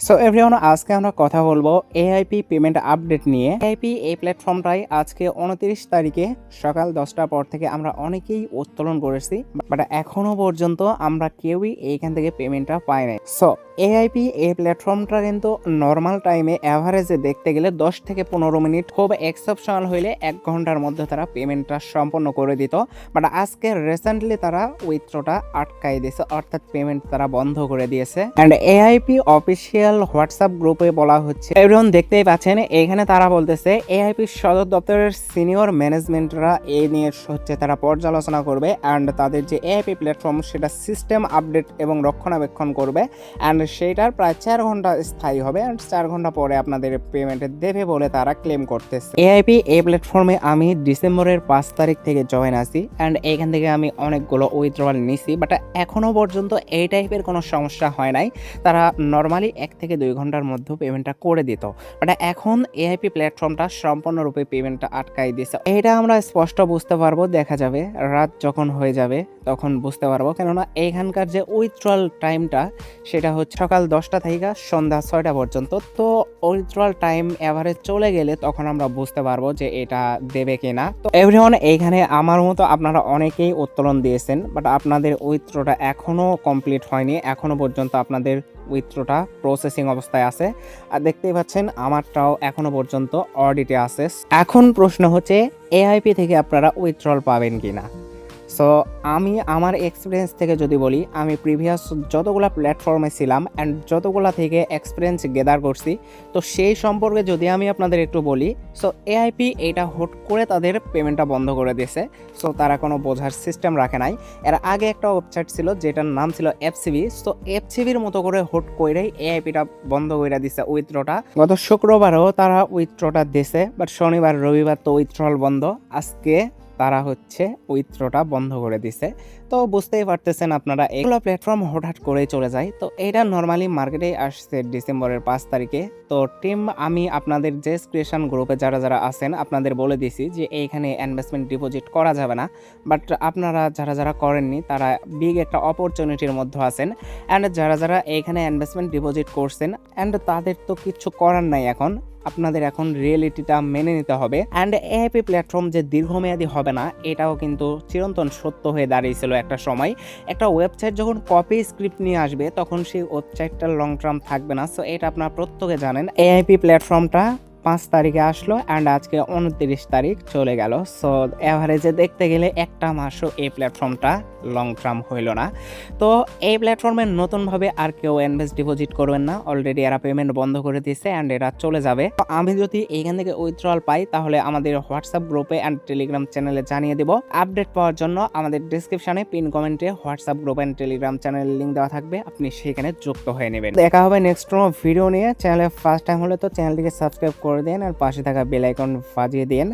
So everyone আজকে আমরা কথা বলব এআইপি পেমেন্ট আপডেট নিয়ে। এআইপি এই প্ল্যাটফর্মটাই আজকে উনত্রিশ তারিখে সকাল দশটার পর থেকে আমরা অনেকেই উত্তোলন করেছি বাট এখনও পর্যন্ত আমরা কেউই এইখান থেকে পেমেন্টটা পাই নাই। সো এআইপি এই প্ল্যাটফর্মটা কিন্তু নর্মাল টাইমে অ্যাভারেজে দেখতে গেলে দশ থেকে পনেরো মিনিট খুব এক্সেপশনাল হইলে এক ঘণ্টার মধ্যে তারা পেমেন্টটা সম্পন্ন করে দিত। বাট আজকে রিসেন্টলি তারা উইথড্রটা আটকাই দিয়েছে, অর্থাৎ পেমেন্ট তারা বন্ধ করে দিয়েছে। অ্যান্ড এআইপি অফিসিয়াল হোয়াটসঅ্যাপ গ্রুপে বলা হচ্ছে। এভরিওয়ান দেখতেই পাচ্ছেন, এখানে তারা বলতেছে এআইপি সদর দপ্তরের সিনিয়র ম্যানেজমেন্টরা এ নিয়ে হচ্ছে তারা পর্যালোচনা করবে অ্যান্ড তাদের যে এআইপি প্ল্যাটফর্ম সেটা সিস্টেম আপডেট এবং রক্ষণাবেক্ষণ করবে অ্যান্ড সেইটার প্রায় চার ঘণ্টা স্থায়ী হবে অ্যান্ড চার ঘণ্টা পরে আপনাদের পেমেন্ট দেবে বলে তারা ক্লেম করতেছে। এআইপি এই প্ল্যাটফর্মে আমি ডিসেম্বরের পাঁচ তারিখ থেকে জয়েন আছি অ্যান্ড এখান থেকে আমি অনেকগুলো উইথড্রয়াল নিছি বাট এখনও পর্যন্ত এই টাইপের কোনো সমস্যা হয় নাই। তারা নর্মালি এক থেকে দুই ঘণ্টার মধ্যে পেমেন্টটা করে দিত। বাট এখন এআইপি প্ল্যাটফর্মটা সম্পূর্ণরূপে পেমেন্টটা আটকাই দিয়েছে। এটা আমরা স্পষ্ট বুঝতে পারব, দেখা যাবে। রাত যখন হয়ে যাবে তখন বুঝতে পারব। কেননা এইখানকার যে উইথড্রল টাইমটা সেটা হচ্ছে সকাল দশটা থেকে সন্ধ্যা ছয়টা পর্যন্ত। তো উইথড্রল টাইম এভারেজ চলে গেলে তখন আমরা বুঝতে পারব যে এটা দেবে কিনা। তো এভরিওয়ান এইখানে আমার মতো আপনারা অনেকেই উত্তোলন দিয়েছেন বাট আপনাদের উইথড্রটা এখনও কমপ্লিট হয়নি। এখনও পর্যন্ত আপনাদের উইথড্রটা প্রসেসিং অবস্থায় আছে। আর দেখতেই পাচ্ছেন, আমারটাও এখনও পর্যন্ত অডিটে আছে। এখন প্রশ্ন হচ্ছে এআইপি থেকে আপনারা উইথড্রল পাবেন কিনা? সো আমি আমার এক্সপিরিয়েন্স থেকে যদি বলি, আমি প্রিভিয়াস যতগুলো প্ল্যাটফর্মে ছিলাম অ্যান্ড যতগুলা থেকে এক্সপিরিয়েন্স গেদার করছি, তো সেই সম্পর্কে যদি আমি আপনাদের একটু বলি সো এআইপি এটা হুট করে তাদের পেমেন্টটা বন্ধ করে দিয়েছে। সো তারা কোনো বোঝার সিস্টেম রাখে নাই। এর আগে একটা ওয়েবসাইট ছিল যেটার নাম ছিল এফসিবি সো এফসিবির মতো করে হুট করেই এআইপিটা বন্ধ করে দিছে উইথড্রটা গত শুক্রবারও তারা উইথড্রটা দিছে বাট শনিবার, রবিবার তো উইথড্রল বন্ধ। আজকে তারা হচ্ছে উইথড্রটা বন্ধ করে দিছে। তো বুঝতেই পারতেছেন আপনারা, এগুলো প্ল্যাটফর্ম হঠাৎ করে চলে যায়। তো এটা নর্মালি মার্কেটে আসছে ডিসেম্বরের পাঁচ তারিখে। তো টিম আমি আপনাদের যে ক্রিয়েশন গ্রুপে যারা যারা আছেন, আপনাদের বলে দিছি যে এইখানে ইনভেস্টমেন্ট ডিপোজিট করা যাবে না। বাট আপনারা যারা যারা করেননি, তারা বিগ একটা অপরচুনিটির মধ্যে আছেন। অ্যান্ড যারা যারা এইখানে ইনভেস্টমেন্ট ডিপোজিট করছেন অ্যান্ড তাদের তো কিছু করার নাই এখন। আপনাদের এখন রিয়েলিটিটা মেনে নিতে হবে। অ্যান্ড এআইপি প্ল্যাটফর্ম যে দীর্ঘমেয়াদী হবে না, এটাও কিন্তু চিরন্তন সত্য হয়ে দাঁড়িয়েছিল একটা সময়। একটা ওয়েবসাইট যখন কপি স্ক্রিপ্ট নিয়ে আসবে, তখন সেই ওয়েবসাইটটা লং টার্ম থাকবে না। সো এটা আপনারা প্রত্যেকে জানেন। এআইপি প্ল্যাটফর্মটা পাঁচ তারিখে আসলো অ্যান্ড আজকে উনত্রিশ তারিখ চলে গেল। সো অ্যাভারেজে দেখতে গেলে একটা মাসও এই প্ল্যাটফর্মটা লং টার্ম হইল না। তো এই প্ল্যাটফর্মে নতুনভাবে আর কেউ ইনভেস্ট ডিপোজিট করবেন না। অলরেডি এরা পেমেন্ট বন্ধ করে দিয়েছে অ্যান্ড এরা চলে যাবে। তো আমি যদি এইখান থেকে উইথড্রল পাই, তাহলে আমাদের হোয়াটসঅ্যাপ গ্রুপে অ্যান্ড টেলিগ্রাম চ্যানেলে জানিয়ে দেব। আপডেট পাওয়ার জন্য আমাদের ডিসক্রিপশনে পিন কমেন্টে হোয়াটসঅ্যাপ গ্রুপ অ্যান্ড টেলিগ্রাম চ্যানেলের লিঙ্ক দেওয়া থাকবে। আপনি সেখানে যুক্ত হয়ে নেবেন। দেখা হবে নেক্সট কোনো ভিডিও নিয়ে। চ্যানেলে ফার্স্ট টাইম হলে তো চ্যানেলটিকে সাবস্ক্রাইব করে দেন আর পাশে থাকা বেল আইকন বাজিয়ে দিন।